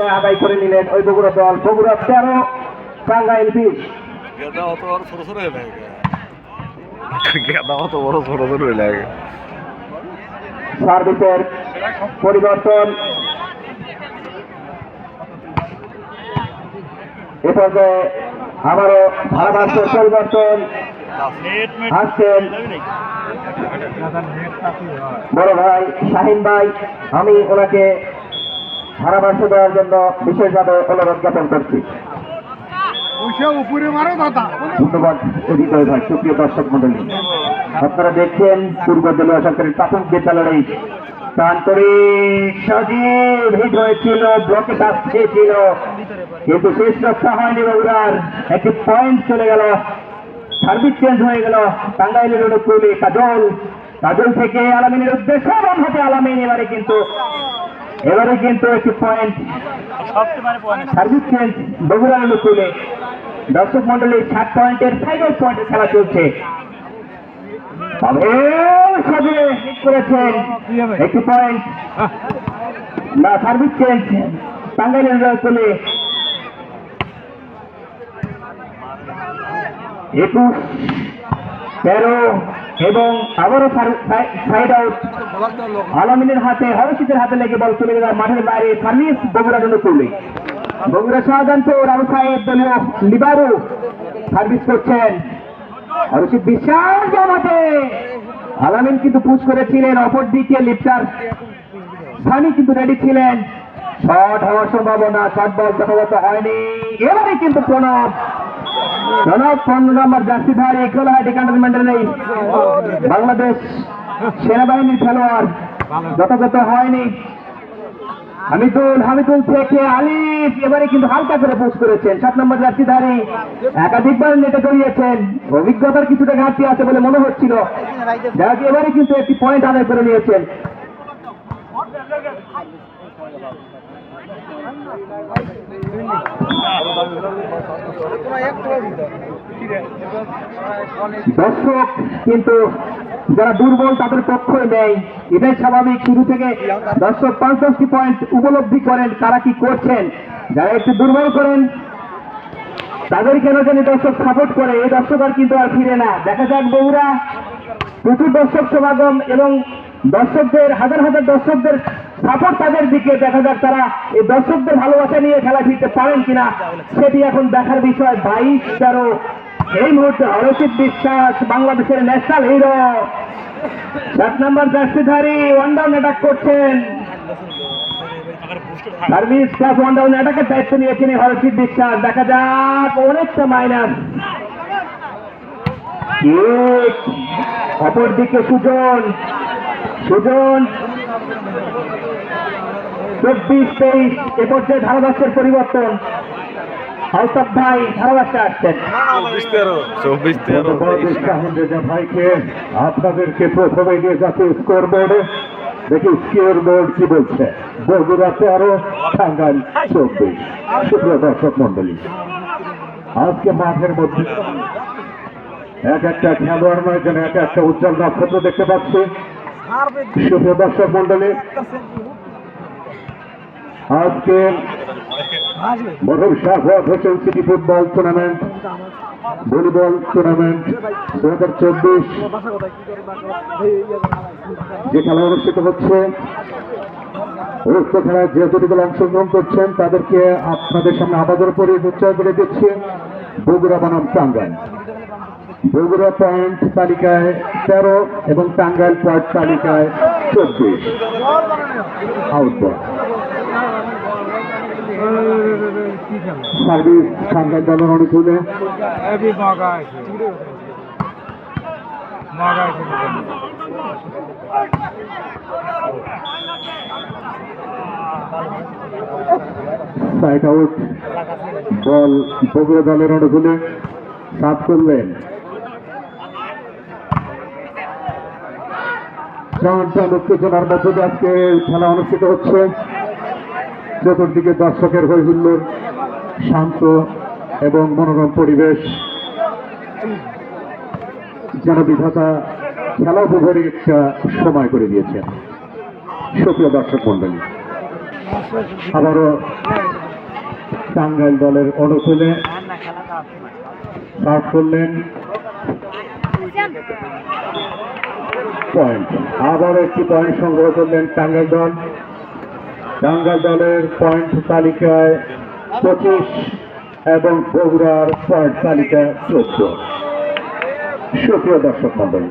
আদায় করে নিলেন ওই বগুড়া দল। বগুড়া তেরো টাঙ্গাইল বিশ সার্ভিসের পরিবর্তন। এ পর্যায়ে আবারও ভারতবর্ষের পরিবর্তন। আসছেন বড় ভাই শাহিন ভাই। আমি ওনাকে ধারাভাষ্য দেওয়ার জন্য বিশেষভাবে অনুরোধ জ্ঞাপন করছি। উপরে মারো দাদা। ধন্যবাদ হৃদয় ভাই সুপ্রিয় দর্শক মন্ডলী আপনারা দেখছেন পূর্ব দলীয় সরকারের প্রাথমিক বিদ্যালয়ের প্রান্তরিক সজীব হিট হয়েছিল ব্লকে চাপ ছিল কিন্তু শেষ রক্ষা হয়নি বগুড়ার। একটি পয়েন্ট চলে গেল সার্ভিস চেঞ্জ হয়ে গেল। টাঙ্গাইলের অনুকূলে কাজল। কাজল থেকে আলামিনের উদ্দেশ্যে হাতে আলামিন এবারে কিন্তু এবারে কিন্তু একটি পয়েন্ট সার্ভিস চেঞ্জ বগুড়ার অনুকূলে। দর্শক মন্ডলীর সাত পয়েন্টের ফাইনাল পয়েন্টের খেলা চলছে। করেছেন। একটি পয়েন্ট না সার্ভিস চেঞ্জ টাঙ্গাইলের অনুকূলে। একুশ তেরো এবং আবারও সাইড আউট। আলামিনের হাতে হরশিদের হাতে লেগে বল চলে গেল মাঠের বাইরে সার্ভিস বগুড়ার অনুকূলে বগুড়া শাহজাহানপুর আবু সাহেব দলীয় লিবারু সার্ভিস করছেন। হরশিদ বিশাল জমাতে আলামিন কিন্তু পুশ করেছিলেন, অপর দিকে লিপটার সানি কিন্তু রেডি ছিলেন। শট হওয়ার সম্ভাবনা শট বল যথাযথ হয়নি। এবারে কিন্তু প্রণব প্রণব পনেরো নম্বর জার্সি ধারে কোলাহাটি ক্যান্টনমেন্টের এই বাংলাদেশ সেনাবাহিনীর খেলোয়াড় যথাযথ হয়নি হামিদুল হামিদুল থেকে আলিফ এবারে কিন্তু হালকা করে পোস্ট করেছেন। সাত নম্বর জার্সিধারী একাধিকবার নেটে করিয়েছেন। অভিজ্ঞতার কিছুটা ঘাটতি আছে বলে মনে হচ্ছিল। যাক, এবারে কিন্তু একটি পয়েন্ট আদায় করে নিয়েছেন। দর্শক, কিন্তু যারা দুর্বল তাদের পক্ষে নেই। এটাই স্বাভাবিক শুরু থেকে দর্শক পাঁচ দশটি পয়েন্ট উপলব্ধি করেন, তারা কি করছেন? যারা একটু দুর্বল করেন তাদের কেন জানি দর্শক সাপোর্ট করে? এই দর্শক আর কিন্তু আর ফিরে না। দেখা যাক বগুড়া প্রচুর দর্শক সমাগম এবং দর্শকদের, হাজার হাজার দর্শকদের সাপোর্ট তাদের দিকে। দেখা যাক তারা এই দর্শকদের ভালোবাসা নিয়ে খেলা ফিরতে পারেন কিনা, সেটি এখন দেখার বিষয়। বাইশ তেরো, এই মুহূর্তে অরশিদ বিশ্বাস, বাংলাদেশের ন্যাশনাল হিরো সাত নম্বর জার্সিধারী ওয়ান ডাউন অ্যাটাক করছেন। সার্ভিস ক্লাস ওয়ান ডাউন অ্যাটাকের দায়িত্ব নিয়েছেন হরশিদ বিশ্বাস। দেখা যাক, অনেকটা মাইনাস অপরদিকে সুজন। সুজন চব্বিশ তেইশ এ পর্যায়ে ধারাভাষ্যের পরিবর্তন। আলতাফ ভাই ধারাভাষ্যে আসছেন। ভাইকে। আপনাদেরকে প্রথমে নিয়ে যাচ্ছে স্কোর বোর্ডে দেখি স্কোর বোর্ড কি বলছে। বগুড়া তেরো টাঙ্গাইল চব্বিশ। সুপ্রিয় দর্শক মন্ডলী আজকে মাঠের মধ্যে এক একটা খেলোয়াড় নয় যেন এক একটা উজ্জ্বল নক্ষত্র দেখতে পাচ্ছি। দর্শক মন্ডলী, আজকে city football tournament volleyball tournament দু হাজার চব্বিশ, যে খেলা অনুষ্ঠিত হচ্ছে উক্ত খেলায় যে দুটি অংশগ্রহণ করছেন, তাদেরকে আপনাদের সামনে আবাদের পরিচয় করে দিচ্ছি, বগুড়া বনাম টাঙ্গাইল। বগুড়া পয়েন্ট তালিকায় তেরো এবং টাঙ্গাইল পয়েন্ট তালিকায় চব্বিশ। আউটবল। সার্ভিস টাঙ্গাইল দলের অনুকূলে। সাইড আউট বল বগুড়া দলের অনুকূলে। সাফ করলেন। টান উত্তেজনার মধ্যে আজকে খেলা অনুষ্ঠিত হচ্ছে। চতুর্দিকে দর্শকের হৈহুল্লোর শান্ত এবং মনোরম পরিবেশ। যেন বিধাতা খেলা উপভোগের একটা সময় করে দিয়েছেন। সুপ্রিয় দর্শক মন্ডলী আবারও টাঙ্গাইল দলের অনুকূলে করলেন। পয়েন্ট আবার একটি পয়েন্ট সংগ্রহ করলেন টাঙ্গাইল দল। টাঙ্গাইল দলের পয়েন্ট তালিকায় পঁচিশ এবং বগুড়ার পয়েন্ট তালিকায় চোদ্দ। সুপ্রিয় দর্শক মন্ডলী